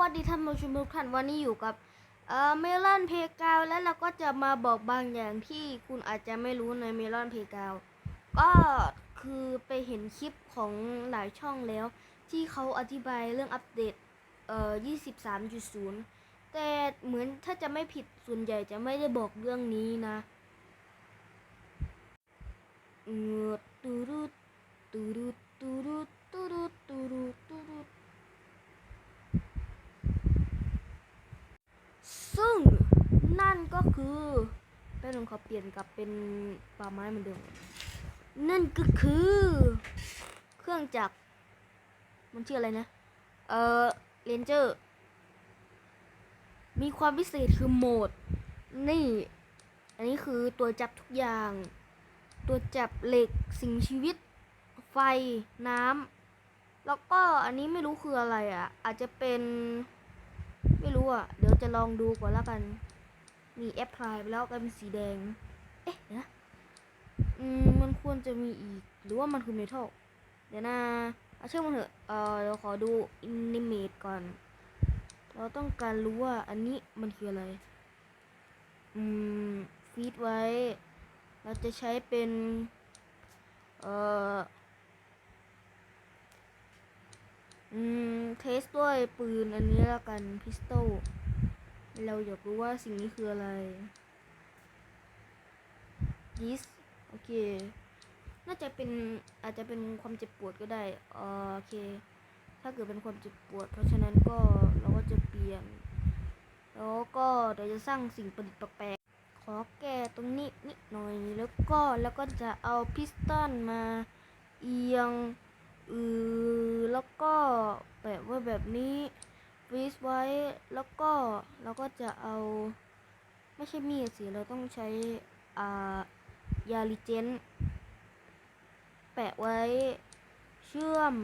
วัสดีท่านผู้ชมทุกท่านวันนี้อยู่กับเอ่อเมลอนเพกาวแล้วเราก็จะมาบอกบางอย่างที่คุณอาจจะไม่รู้ในเมลอนเพกาวก็คือไปเห็นคลิปของหลายช่องแล้ว ที่เขาอธิบายเรื่องอัปเดตเอ่อ23.0 แต่เหมือนถ้าจะไม่ผิดส่วนใหญ่จะไม่ได้บอกเรื่องนี้นะเออตูรุตูรุตูรุตูรุตูรุตูรุด ซึ่งนั่นก็คือแป๊บนึงขอเปลี่ยนกลับเป็นป่าไม้เหมือนเดิม นั่นก็คือ เครื่องจักร มันชื่ออะไรนะ เออเรนเจอร์ มีความพิเศษคือโหมด นี่ อันนี้คือตัวจับทุกอย่าง ตัวจับเหล็กสิ่งชีวิต ไฟน้ำ แล้วก็อันนี้ไม่รู้คืออะไรอะ อาจจะเป็น ไม่รู้อะ เดี๋ยวจะลองดูก่อนแล้วกัน มีแอปพลายไปแล้วกลายเป็นสีแดง เอ๊ะนะอืมมันควรจะมีอีก หรือว่ามันคือเมทัลเดี๋ยวนะเอาเชื่อมันเถอะเออเดี๋ยวขอดูอินิเมตก่อน เราต้องการรู้ว่าอันนี้มันคืออะไร อืมฟีดไว้ เราจะใช้เป็น เอ่อ อืม เทสด้วยปืนอันนี้แล้วกันพิสโตลเราอยากรู้ว่าสิ่งนี้คืออะไร this โอเค น่าจะเป็นอาจจะเป็นความเจ็บปวดก็ได้อ่อโอเค ถ้าเกิดเป็นความเจ็บปวด เพราะฉะนั้นก็เราก็จะเปลี่ยน แล้วก็เดี๋ยวจะสร้างสิ่งประดิษฐ์แปลกๆ ขอแก้ตรงนี้นิดหน่อย แล้วก็แล้วก็จะเอาพิสตันมาเอียง อือแล้วก็แปะไว้แบบนี้ฟรีซไว้แล้วก็เราก็จะเอา ไม่ใช่มีดสิเราต้องใช้อ่ายาลิเจนแปะไว้เชื่อม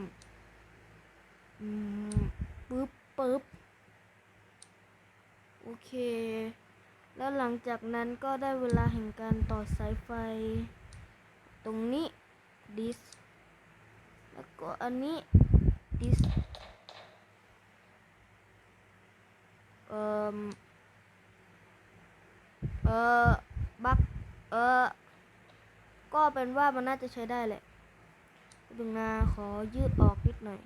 อืมปึ๊บปึ๊บโอเค แล้วหลังจากนั้นก็ได้เวลาแห่งการต่อสายไฟ ตรงนี้ดิส แล้วก็อันนี้ this เอ่อเอ่อบักเอ่อก็เป็นว่ามันน่าจะใช้ได้แหละดึงนาขอยืดออกนิดหน่อย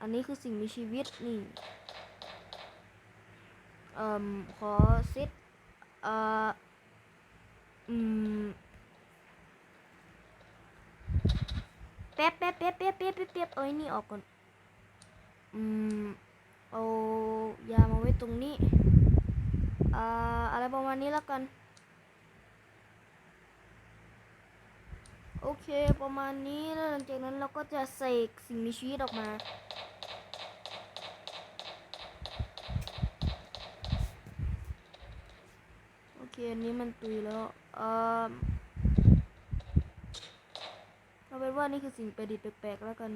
อันนี้คือสิ่งมีชีวิตนี่ เอ่อขอเซตเอ่ออืม แป๊บแป๊บแป๊บแป๊บแป๊บแป๊บแป๊บเอาไอ้นี่ออกก่อน อืม เอายามาไว้ตรงนี้ อ่า อะไรประมาณนี้แล้วกัน โอเค ประมาณนี้แล้วหลังจากนั้นเราก็จะเสกสิ่งมีชีวิตออกมาโอเคอันนี้มันตุยแล้วอ่า เอาเป็นว่านี่คือสิ่งประดิษฐ์แปลกๆแล้วกัน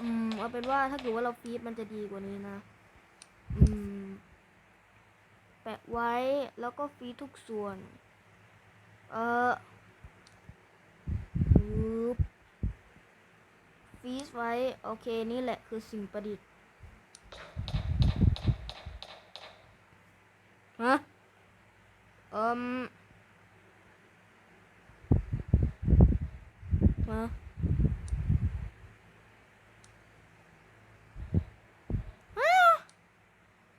อืม เอาเป็นว่าถ้าเกิดว่าเราฟีดมันจะดีกว่านี้นะ อืม แปะไว้แล้วก็ฟีดทุกส่วน เออปึ๊บฟีดไว้ โอเค นี่แหละคือสิ่งประดิษฐ์ฮะเอ่มฮะฮะ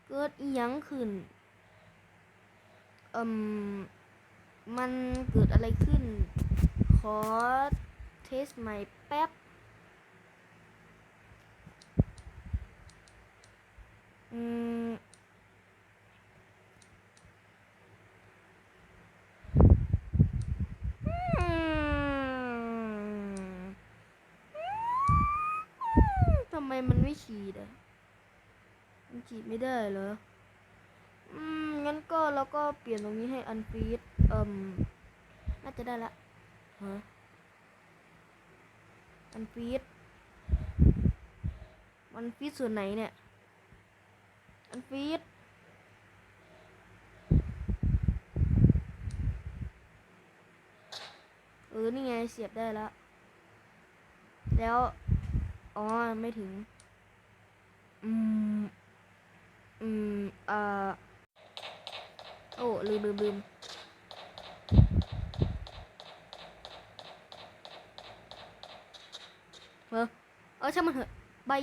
เกิดอีหยังขึ้นเอ่มมันเกิดอะไรขึ้น ขอเทสใหม่แป๊บ อืม อืมทำ ไมมันไม่ขีดอะมันขีดไม่ได้เหรอ อืม งั้นก็เราก็เปลี่ยนตรงนี้ให้อันฟีดเอ่มน่าจะได้ละฮะอันฟีดมันฟีดส่วนไหนเนี่ย อันฟีดเออ นี่ไงเสียบได้แล้ว แล้ว อ๋อ ไม่ถึง อืม อืม เอ่อ โอ้ ลืมลืมลืมเออเออช่างมันเถอะบาย